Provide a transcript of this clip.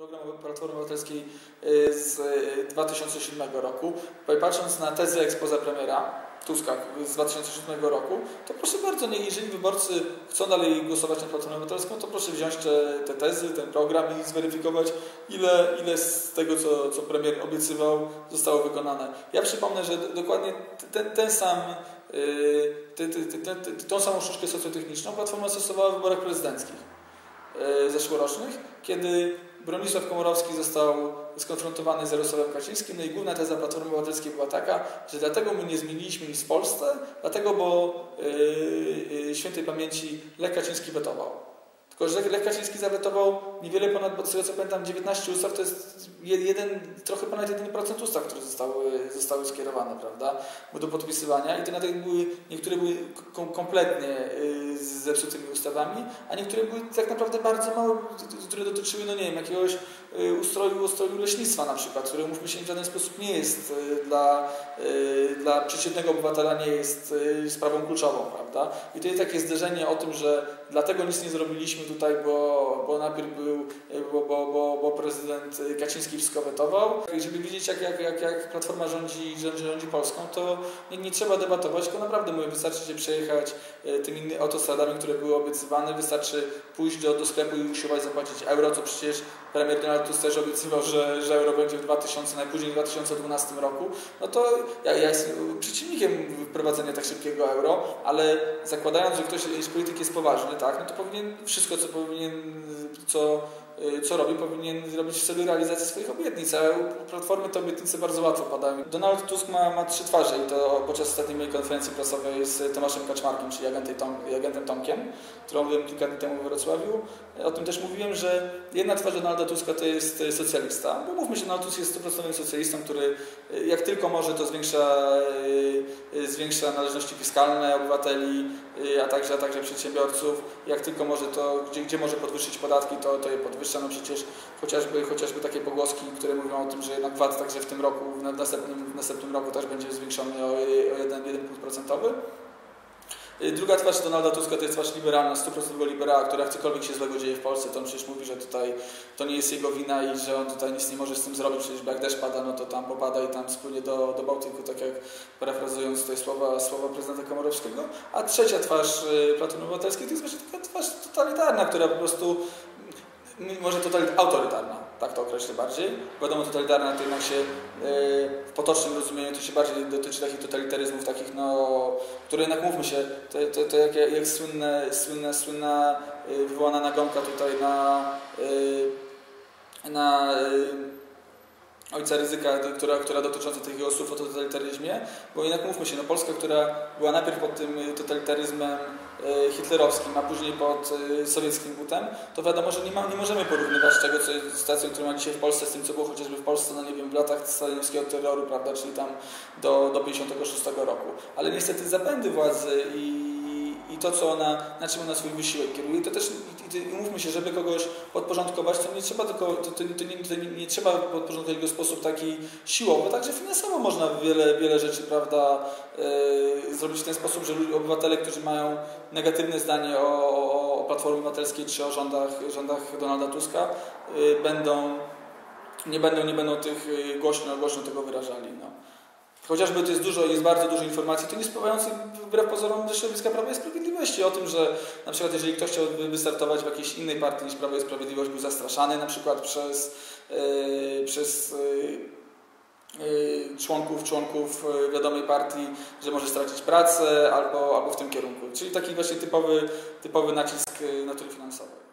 program Platformy Obywatelskiej y, z y, 2007 roku. Patrząc na tezę ekspoza premiera Tuska z 2007 roku, to proszę bardzo, nie, jeżeli wyborcy chcą dalej głosować na Platformę Obywatelską, to proszę wziąć te, te tezy, ten program i zweryfikować, ile, ile z tego, co, co premier obiecywał, zostało wykonane. Ja przypomnę, że dokładnie ten, ten sam y, tą samą sztuczkę socjotechniczną Platforma stosowała w wyborach prezydenckich y, zeszłorocznych, kiedy Bronisław Komorowski został skonfrontowany z Jarosławem Kaczyńskim, no i główna teza Platformy Obywatelskiej była taka, że dlatego my nie zmieniliśmy nic w Polsce, dlatego, bo yy, yy, świętej pamięci Lech Kaczyński wetował. Tylko, że Lech Kaczyński zawetował niewiele ponad, z tego co pamiętam, 19 ustaw, to jest jeden, trochę ponad 1% ustaw, które zostały, zostały skierowane, prawda, do podpisywania i to nawet były, niektóre były kom kompletnie z zepsutymi ustawami, a niektóre były tak naprawdę bardzo małe, które dotyczyły, no nie wiem, jakiegoś yy, ustroju, ustroju leśnictwa na przykład, które, mówmy się, w żaden sposób nie jest yy, dla, dla przeciętnego obywatela nie jest sprawą kluczową, prawda. I to jest takie zderzenie o tym, że dlatego nic nie zrobiliśmy tutaj, bo, bo najpierw był, bo, bo, bo, bo prezydent Kaczyński wszystko wetował. I żeby wiedzieć, jak, jak, jak, jak Platforma rządzi, rządzi, rządzi Polską, to nie, nie trzeba debatować, tylko naprawdę mówię, wystarczy się przejechać tymi autostradami, które były obiecywane, wystarczy pójść do, do sklepu i usiłować zapłacić euro, co przecież premier Donald Tusk też obiecywał, że, że euro będzie w 2000, najpóźniej w 2012 roku, no to ja, ja jestem przeciwnikiem wprowadzenia tak szybkiego euro, ale zakładając, że ktoś z polityki jest poważny, tak, no to powinien wszystko, co powinien, co co robi, powinien zrobić w celu realizacji swoich obietnic, a Platformy te obietnice bardzo łatwo padają. Donald Tusk ma, ma trzy twarze i to podczas ostatniej mojej konferencji prasowej z Tomaszem Kaczmarkiem, czyli agentem, Tom, agentem Tomkiem, którą byłem kilka dni temu w Wrocławiu. O tym też mówiłem, że jedna twarz Donalda Tuska to jest socjalista. Bo mówmy się, Donald Tusk jest 100% socjalistą, który jak tylko może, to zwiększa, zwiększa należności fiskalne obywateli, a także, a także przedsiębiorców. Jak tylko może, to gdzie, gdzie może podwyższyć podatki, to, to je podwyższa. No przecież chociażby, chociażby takie pogłoski, które mówią o tym, że jednak VAT także w tym roku, w następnym, w następnym roku też będzie zwiększony o, o 1, punkt procentowy. Druga twarz Donalda Tuska to jest twarz liberalna, 100% liberała, która cokolwiek się złego dzieje w Polsce, to on przecież mówi, że tutaj to nie jest jego wina i że on tutaj nic nie może z tym zrobić, przecież jak deszcz pada, no to tam popada i tam spłynie do, do Bałtyku, tak jak parafrazując tutaj słowa, słowa prezydenta Komorowskiego. A trzecia twarz Platformy Obywatelskiej to jest właśnie taka twarz totalitarna, która po prostu może totalit autorytarna, tak to określę bardziej. Wiadomo, totalitarna to jednak się w potocznym rozumieniu to się bardziej dotyczy takich totalitaryzmów, takich no, które jednak mówmy się, to, to, to jak, jak słynne, słynna, słynna wywołana nagonka tutaj na, na ojca ryzyka, która, która dotycząca tych jego słów o totalitaryzmie, bo jednak mówmy się, no Polska, która była najpierw pod tym totalitaryzmem hitlerowskim, a później pod sowieckim butem, to wiadomo, że nie, ma, nie możemy porównywać tego, co jest sytuacją, którą ma dzisiaj w Polsce, z tym, co było chociażby w Polsce, no nie wiem, w latach stalinowskiego terroru, prawda, czyli tam do, do 56 roku. Ale niestety zapędy władzy i i to, co ona, na czym ona swój wysiłek kieruje. To też, umówmy się, żeby kogoś podporządkować, to nie trzeba tylko, to, to, to, nie, to nie, nie, trzeba podporządkować go w sposób taki siłowy, także finansowo można wiele, wiele rzeczy, prawda, yy, zrobić w ten sposób, że obywatele, którzy mają negatywne zdanie o, o, o Platformie Obywatelskiej czy o rządach, rządach Donalda Tuska, yy, będą, nie będą, nie będą tych głośno, głośno tego wyrażali. No. Chociażby to jest dużo, jest bardzo dużo informacji, to nie spływających wbrew pozorom ze środowiska Prawa i Sprawiedliwości o tym, że na przykład jeżeli ktoś chciał wystartować w jakiejś innej partii niż Prawo i Sprawiedliwość, był zastraszany na przykład przez, yy, przez yy, członków, członków wiadomej partii, że może stracić pracę albo, albo w tym kierunku. Czyli taki właśnie typowy, typowy nacisk natury finansowej.